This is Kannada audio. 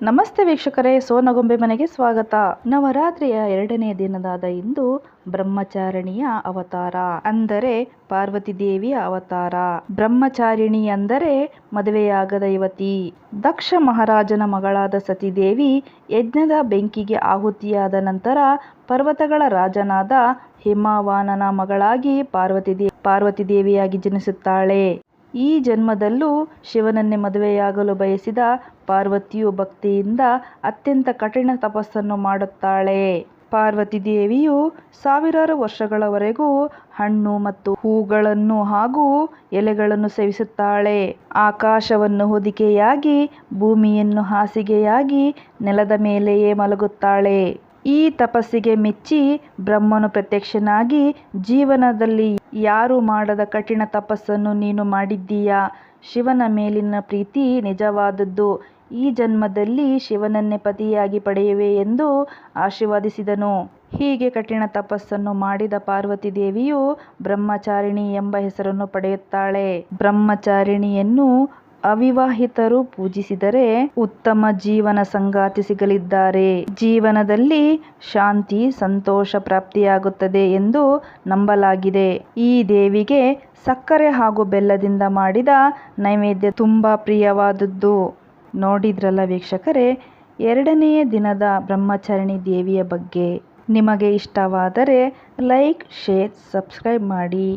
ನಮಸ್ತೆ ವೀಕ್ಷಕರೇ, ಸೋನಗೊಂಬೆ ಮನೆಗೆ ಸ್ವಾಗತ. ನವರಾತ್ರಿಯ ಎರಡನೇ ದಿನದಾದ ಇಂದು ಬ್ರಹ್ಮಚಾರಿಣಿಯ ಅವತಾರ, ಅಂದರೆ ಪಾರ್ವತಿ ದೇವಿಯ ಅವತಾರ. ಬ್ರಹ್ಮಚಾರಿಣಿ ಅಂದರೆ ಮದುವೆಯಾಗದ ಯುವತಿ. ದಕ್ಷ ಮಹಾರಾಜನ ಮಗಳಾದ ಸತೀದೇವಿ ಯಜ್ಞದ ಬೆಂಕಿಗೆ ಆಹುತಿಯಾದ ನಂತರ ಪರ್ವತಗಳ ರಾಜನಾದ ಹಿಮವಾನನ ಮಗಳಾಗಿ ಪಾರ್ವತಿ ಪಾರ್ವತಿ ದೇವಿಯಾಗಿ ಜನಿಸುತ್ತಾಳೆ. ಈ ಜನ್ಮದಲ್ಲೂ ಶಿವನನ್ನೇ ಮದುವೆಯಾಗಲು ಬಯಸಿದ ಪಾರ್ವತಿಯು ಭಕ್ತಿಯಿಂದ ಅತ್ಯಂತ ಕಠಿಣ ತಪಸ್ಸನ್ನು ಮಾಡುತ್ತಾಳೆ. ಪಾರ್ವತಿ ದೇವಿಯು ಸಾವಿರಾರು ವರ್ಷಗಳವರೆಗೂ ಹಣ್ಣು ಮತ್ತು ಹೂಗಳನ್ನು ಹಾಗೂ ಎಲೆಗಳನ್ನು ಸೇವಿಸುತ್ತಾಳೆ. ಆಕಾಶವನ್ನು ಹೊದಿಕೆಯಾಗಿ ಭೂಮಿಯನ್ನು ಹಾಸಿಗೆಯಾಗಿ ನೆಲದ ಮೇಲೆಯೇ ಮಲಗುತ್ತಾಳೆ. ಈ ತಪಸ್ಸಿಗೆ ಮೆಚ್ಚಿ ಬ್ರಹ್ಮನು ಪ್ರತ್ಯಕ್ಷನಾಗಿ ಜೀವನದಲ್ಲಿ ಯಾರು ಮಾಡದ ಕಠಿಣ ತಪಸ್ಸನ್ನು ನೀನು ಮಾಡಿದ್ದೀಯಾ? ಶಿವನ ಮೇಲಿನ ಪ್ರೀತಿ ನಿಜವಾದದ್ದು. ಈ ಜನ್ಮದಲ್ಲಿ ಶಿವನನ್ನೇ ಪತಿಯಾಗಿ ಪಡೆಯುವೆ ಎಂದು ಆಶೀರ್ವದಿಸಿದನು. ಹೀಗೆ ಕಠಿಣ ತಪಸ್ಸನ್ನು ಮಾಡಿದ ಪಾರ್ವತಿ ದೇವಿಯು ಬ್ರಹ್ಮಚಾರಿಣಿ ಎಂಬ ಹೆಸರನ್ನು ಪಡೆಯುತ್ತಾಳೆ. ಬ್ರಹ್ಮಚಾರಿಣಿಯನ್ನು ಅವಿವಾಹಿತರು ಪೂಜಿಸಿದರೆ ಉತ್ತಮ ಜೀವನ ಸಂಗಾತಿ ಸಿಗಲಿದ್ದಾರೆ. ಜೀವನದಲ್ಲಿ ಶಾಂತಿ, ಸಂತೋಷ ಪ್ರಾಪ್ತಿಯಾಗುತ್ತದೆ ಎಂದು ನಂಬಲಾಗಿದೆ. ಈ ದೇವಿಗೆ ಸಕ್ಕರೆ ಹಾಗೂ ಬೆಲ್ಲದಿಂದ ಮಾಡಿದ ನೈವೇದ್ಯ ತುಂಬ ಪ್ರಿಯವಾದದ್ದು. ನೋಡಿದ್ರಲ್ಲ ವೀಕ್ಷಕರೇ, ಎರಡನೆಯ ದಿನದ ಬ್ರಹ್ಮಚಾರಿಣಿ ದೇವಿಯ ಬಗ್ಗೆ. ನಿಮಗೆ ಇಷ್ಟವಾದರೆ ಲೈಕ್, ಶೇರ್, ಸಬ್ಸ್ಕ್ರೈಬ್ ಮಾಡಿ.